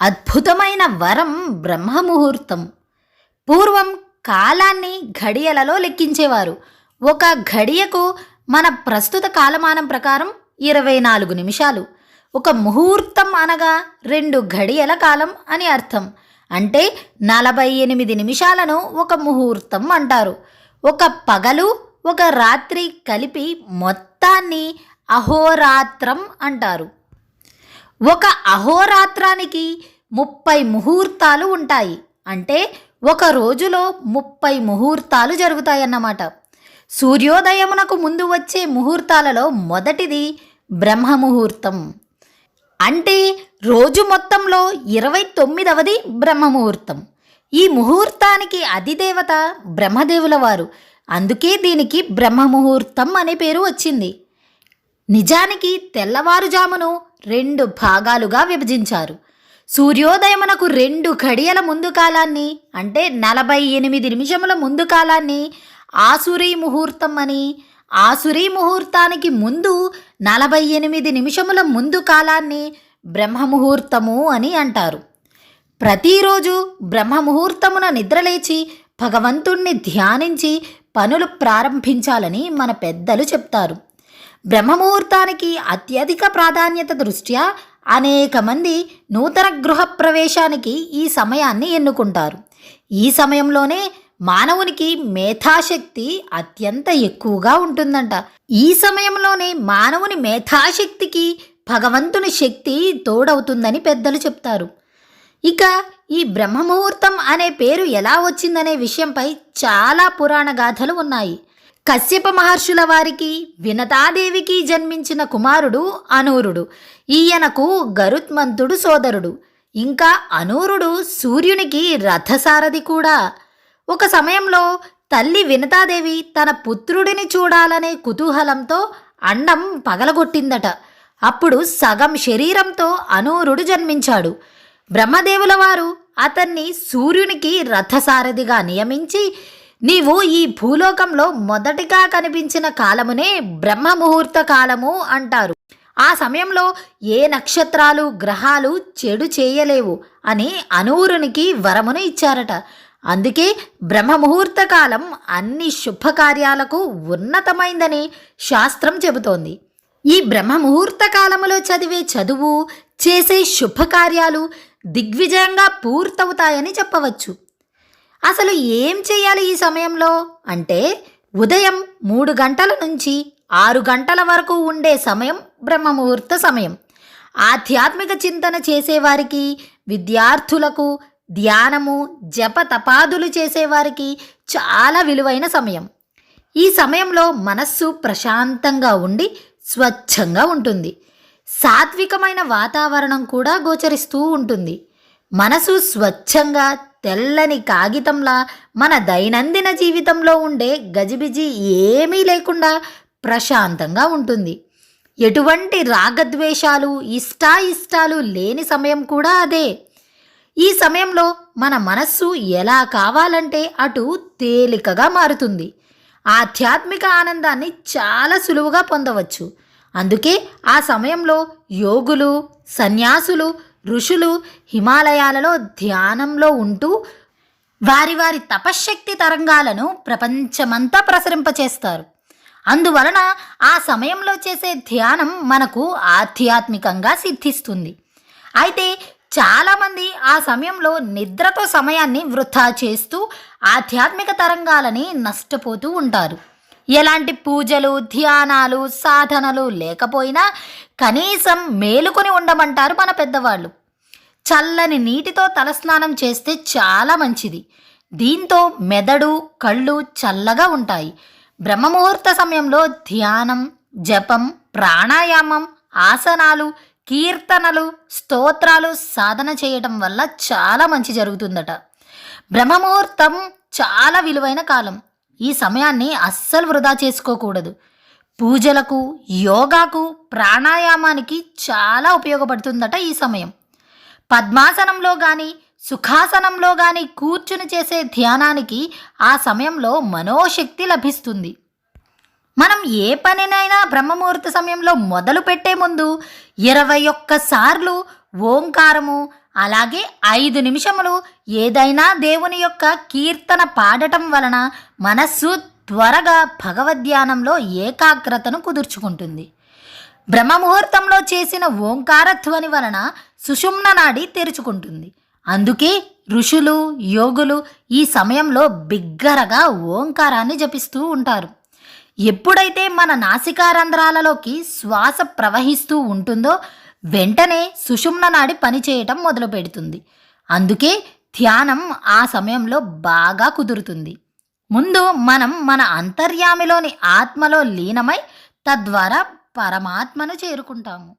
అద్భుతమైన వరం బ్రహ్మముహూర్తం. పూర్వం కాలాన్ని ఘడియలలో లెక్కించేవారు. ఒక ఘడియకు మన ప్రస్తుత కాలమానం ప్రకారం ఇరవై నాలుగు నిమిషాలు. ఒక ముహూర్తం అనగా రెండు ఘడియల కాలం అని అర్థం. అంటే నలభై ఎనిమిది నిమిషాలను ఒక ముహూర్తం అంటారు. ఒక పగలు ఒక రాత్రి కలిపి మొత్తాన్ని అహోరాత్రం అంటారు. ఒక అహోరాత్రానికి ముప్పై ముహూర్తాలు ఉంటాయి. అంటే ఒక రోజులో ముప్పై ముహూర్తాలు జరుగుతాయన్నమాట. సూర్యోదయమునకు ముందు వచ్చే ముహూర్తాలలో మొదటిది బ్రహ్మ ముహూర్తం అంటే రోజు మొత్తంలో ఇరవై తొమ్మిదవది బ్రహ్మ ముహూర్తం ఈ ముహూర్తానికి అధిదేవత బ్రహ్మదేవుల వారు అందుకే దీనికి బ్రహ్మ ముహూర్తం అనే పేరు వచ్చింది. నిజానికి తెల్లవారుజామును రెండు భాగాలుగా విభజించారు. సూర్యోదయమునకు రెండు ఘడియల ముందు కాలాన్ని అంటే నలభై ఎనిమిది నిమిషముల ముందు కాలాన్ని ఆసురీ ముహూర్తం అని ఆసురీ ముహూర్తానికి ముందు నలభై ఎనిమిది నిమిషముల ముందు కాలాన్ని బ్రహ్మ ముహూర్తము అని అంటారు. ప్రతిరోజు బ్రహ్మ ముహూర్తమున నిద్రలేచి భగవంతుణ్ణి ధ్యానించి పనులు ప్రారంభించాలని మన పెద్దలు చెప్తారు. బ్రహ్మముహూర్తానికి అత్యధిక ప్రాధాన్యత దృష్ట్యా అనేక మంది నూతన గృహ ప్రవేశానికి ఈ సమయాన్ని ఎన్నుకుంటారు. ఈ సమయంలోనే మానవునికి మేధాశక్తి అత్యంత ఎక్కువగా ఉంటుందంట. ఈ సమయంలోనే మానవుని మేధాశక్తికి భగవంతుని శక్తి తోడవుతుందని పెద్దలు చెప్తారు. ఇక ఈ బ్రహ్మముహూర్తం అనే పేరు ఎలా వచ్చిందనే విషయంపై చాలా పురాణ గాథలు ఉన్నాయి. కశ్యప మహర్షుల వారికి వినతాదేవికి జన్మించిన కుమారుడు అనూరుడు. ఈయనకు గరుత్మంతుడు సోదరుడు. ఇంకా అనూరుడు సూర్యునికి రథసారథి కూడా. ఒక సమయంలో తల్లి వినతాదేవి తన పుత్రుడిని చూడాలనే కుతూహలంతో అండం పగలగొట్టిందట. అప్పుడు సగం శరీరంతో అనూరుడు జన్మించాడు. బ్రహ్మదేవుల వారు అతన్ని సూర్యునికి రథసారథిగా నియమించి నీవు ఈ భూలోకంలో మొదటిగా కనిపించిన కాలమునే బ్రహ్మ ముహూర్త కాలము అంటారు. ఆ సమయంలో ఏ నక్షత్రాలు గ్రహాలు చెడు చేయలేవు అని అనూరునికి వరమును ఇచ్చారట. అందుకే బ్రహ్మ ముహూర్త కాలం అన్ని శుభకార్యాలకు ఉన్నతమైందని శాస్త్రం చెబుతోంది. ఈ బ్రహ్మ ముహూర్త కాలములో చదివే చదువు చేసే శుభకార్యాలు దిగ్విజయంగా పూర్తవుతాయని చెప్పవచ్చు. అసలు ఏం చేయాలి ఈ సమయంలో? అంటే ఉదయం మూడు గంటల నుంచి ఆరు గంటల వరకు ఉండే సమయం బ్రహ్మముహూర్త సమయం. ఆధ్యాత్మిక చింతన చేసేవారికి విద్యార్థులకు ధ్యానము జప తపాదులు చేసేవారికి చాలా విలువైన సమయం. ఈ సమయంలో మనస్సు ప్రశాంతంగా ఉండి స్వచ్ఛంగా ఉంటుంది. సాత్వికమైన వాతావరణం కూడా గోచరిస్తూ ఉంటుంది. మనసు స్వచ్ఛంగా తెల్లని కాగితంలా మన దైనందిన జీవితంలో ఉండే గజిబిజి ఏమీ లేకుండా ప్రశాంతంగా ఉంటుంది. ఎటువంటి రాగద్వేషాలు ఇష్టాయిష్టాలు లేని సమయం కూడా అదే. ఈ సమయంలో మన మనస్సు ఎలా కావాలంటే అటు తేలికగా మారుతుంది. ఆధ్యాత్మిక ఆనందాన్ని చాలా సులువుగా పొందవచ్చు. అందుకే ఆ సమయంలో యోగులు సన్యాసులు ఋషులు హిమాలయాలలో ధ్యానంలో ఉంటూ వారి వారి తపశ్శక్తి తరంగాలను ప్రపంచమంతా ప్రసరింపచేస్తారు. అందువలన ఆ సమయంలో చేసే ధ్యానం మనకు ఆధ్యాత్మికంగా సిద్ధిస్తుంది. అయితే చాలామంది ఆ సమయంలో నిద్రతో సమయాన్ని వృధా చేస్తూ ఆధ్యాత్మిక తరంగాలని నష్టపోతూ ఉంటారు. ఎలాంటి పూజలు ధ్యానాలు సాధనలు లేకపోయినా కనీసం మేలుకొని ఉండమంటారు మన పెద్దవాళ్ళు. చల్లని నీటితో తలస్నానం చేస్తే చాలా మంచిది. దీంతో మెదడు కళ్ళు చల్లగా ఉంటాయి. బ్రహ్మముహూర్త సమయంలో ధ్యానం జపం ప్రాణాయామం ఆసనాలు కీర్తనలు స్తోత్రాలు సాధన చేయటం వల్ల చాలా మంచి జరుగుతుందట. బ్రహ్మముహూర్తం చాలా విలువైన కాలం. ఈ సమయాన్ని అస్సలు వృధా చేసుకోకూడదు. పూజలకు యోగాకు ప్రాణాయామానికి చాలా ఉపయోగపడుతుందట ఈ సమయం. పద్మాసనంలో కానీ సుఖాసనంలో కానీ కూర్చుని చేసే ధ్యానానికి ఆ సమయంలో మనోశక్తి లభిస్తుంది. మనం ఏ పనినైనా బ్రహ్మముహూర్త సమయంలో మొదలు పెట్టే ముందు ఇరవై ఒక్కసార్లు ఓంకారము అలాగే ఐదు నిమిషములు ఏదైనా దేవుని యొక్క కీర్తన పాడటం వలన మనస్సు త్వరగా భగవద్ధ్యానంలో ఏకాగ్రతను కుదుర్చుకుంటుంది. బ్రహ్మముహూర్తంలో చేసిన ఓంకార ధ్వని వలన సుషుమ్న నాడి తెరుచుకుంటుంది. అందుకే ఋషులు యోగులు ఈ సమయంలో బిగ్గరగా ఓంకారాన్ని జపిస్తూ ఉంటారు. ఎప్పుడైతే మన నాసికారంధ్రాలలోకి శ్వాస ప్రవహిస్తూ ఉంటుందో వెంటనే సుషుమ్న నాడి పనిచేయటం మొదలు పెడుతుంది అందుకే ధ్యానం ఆ సమయంలో బాగా కుదురుతుంది. ముందు మనం మన అంతర్యామిలోని ఆత్మలో లీనమై తద్వారా పరమాత్మను చేరుకుంటాము.